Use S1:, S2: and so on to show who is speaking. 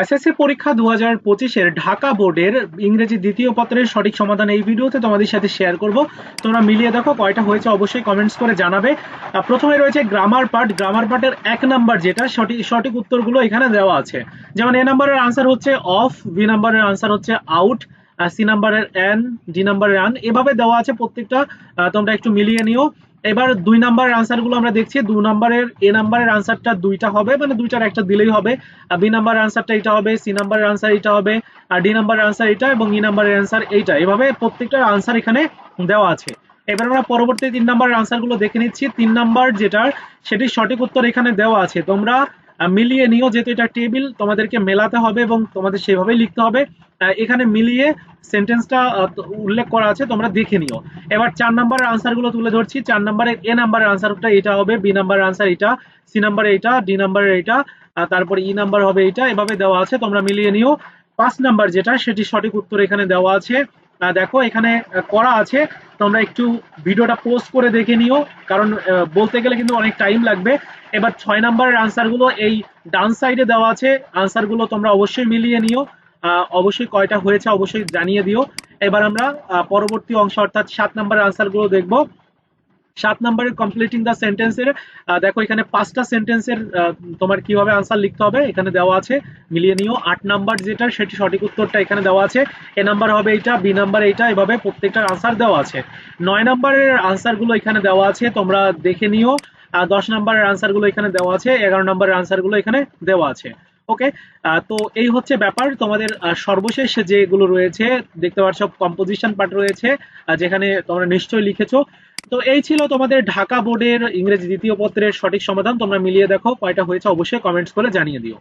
S1: SSC পরীক্ষা দু হাজার পঁচিশের ঢাকা বোর্ডের ইংরেজি দ্বিতীয় পত্রের সঠিক সমাধান এই ভিডিওতে তোমাদের সাথে শেয়ার করব। তোমরা মিলিয়ে দেখো, কয়টা হয়েছে অবশ্যই কমেন্টস করে জানাবে। প্রথমে রয়েছে গ্রামার পার্ট গ্রামার পার্টের এক নাম্বার যেটা, সঠিক সঠিক উত্তরগুলো এখানে দেওয়া আছে। যেমন এ নাম্বারের আনসার হচ্ছে অফ বি নাম্বারের আনসার হচ্ছে আউট সি নাম্বারের এন ডি নাম্বারের আন এভাবে দেওয়া আছে প্রত্যেকটা। তোমরা একটু মিলিয়ে নিও। এবার দুই নাম্বারের আনসারগুলো আমরা দেখছি। দুই নাম্বারের, এ নাম্বারের আনসারটা দুইটা হবে মানে দুইটার একটা দিলেই হবে। আর বি নাম্বারের আনসারটা এটা হবে, সি নাম্বারের আনসার এটা হবে, আর ডি নাম্বারের আনসার এটা এবং ই নাম্বারের আনসার এইটা। এভাবে প্রত্যেকটার আনসার এখানে দেওয়া আছে। এবার আমরা পরবর্তী তিন নাম্বারের আনসারগুলো দেখে নিচ্ছি। তিন নাম্বার যেটার, সেটির সঠিক উত্তর এখানে দেওয়া আছে। তোমরা মিলিয়ে নিও, যেহেতু এটা টেবিল, তোমাদেরকে মেলাতে হবে এবং তোমাদের সেভাবেই লিখতে হবে। এখানে মিলিয়ে সেন্টেন্সটা উল্লেখ করা আছে, তোমরা দেখে নিও। এবার চার নাম্বারের আনসারগুলো তুলে ধরছি। চার নাম্বারের এ নাম্বারের আনসারটা এটা হবে, বি নাম্বারের আনসার এটা, সি নাম্বারে এটা, ডি নাম্বারের এটা তারপর ই নাম্বার হবে এটা, এভাবে দেওয়া আছে, তোমরা মিলিয়ে নিও। পাঁচ নাম্বার যেটা, সেটি সঠিক উত্তর এখানে দেওয়া আছে। দেখো, এখানে করা আছে। তোমরা একটু ভিডিওটা পোস্ট করে দেখে নিও, কারণ বলতে গেলে কিন্তু অনেক টাইম লাগবে। এবার ছয় নাম্বারের আনসারগুলো এই ডান সাইডে দেওয়া আছে। আনসারগুলো তোমরা অবশ্যই মিলিয়ে নিও। অবশ্যই কয়টা হয়েছে, অবশ্যই জানিয়ে দিও। এবার আমরা পরবর্তী অংশ, অর্থাৎ সাত নাম্বারের আনসারগুলো দেখব। সাত নাম্বারের কমপ্লিটিং দ্য সেন্টেন্সের দেখো এখানে পাঁচটা সেন্টেন্সের তোমার কীভাবে আনসার লিখতে হবে, এখানে দেওয়া আছে, মিলিয়ে নিও, আট নাম্বার যেটা, সেটি সঠিক উত্তরটা এখানে দেওয়া আছে, এ নাম্বার হবে এইটা, বি নাম্বার এইটা, এভাবে প্রত্যেকটার আনসার দেওয়া আছে। নয় নাম্বারের আনসারগুলো এখানে দেওয়া আছে, তোমরা দেখে নিও দশ নাম্বারের আনসারগুলো এখানে দেওয়া আছে, এগারো নাম্বারের আনসারগুলো এখানে দেওয়া আছে ওকে তো এই হচ্ছে ব্যাপার, তোমাদের সর্বশেষ যেগুলো রয়েছে, দেখতে পাচ্ছ কম্পোজিশন পার্ট রয়েছে যেখানে তোমরা নিশ্চয়ই লিখেছো তো এই ছিল তোমাদের ঢাকা বোর্ডের ইংরেজি দ্বিতীয় পত্রের সঠিক সমাধান। তোমরা মিলিয়ে দেখো, কয়টা হয়েছে অবশ্যই কমেন্টস করে জানিয়ে দিও।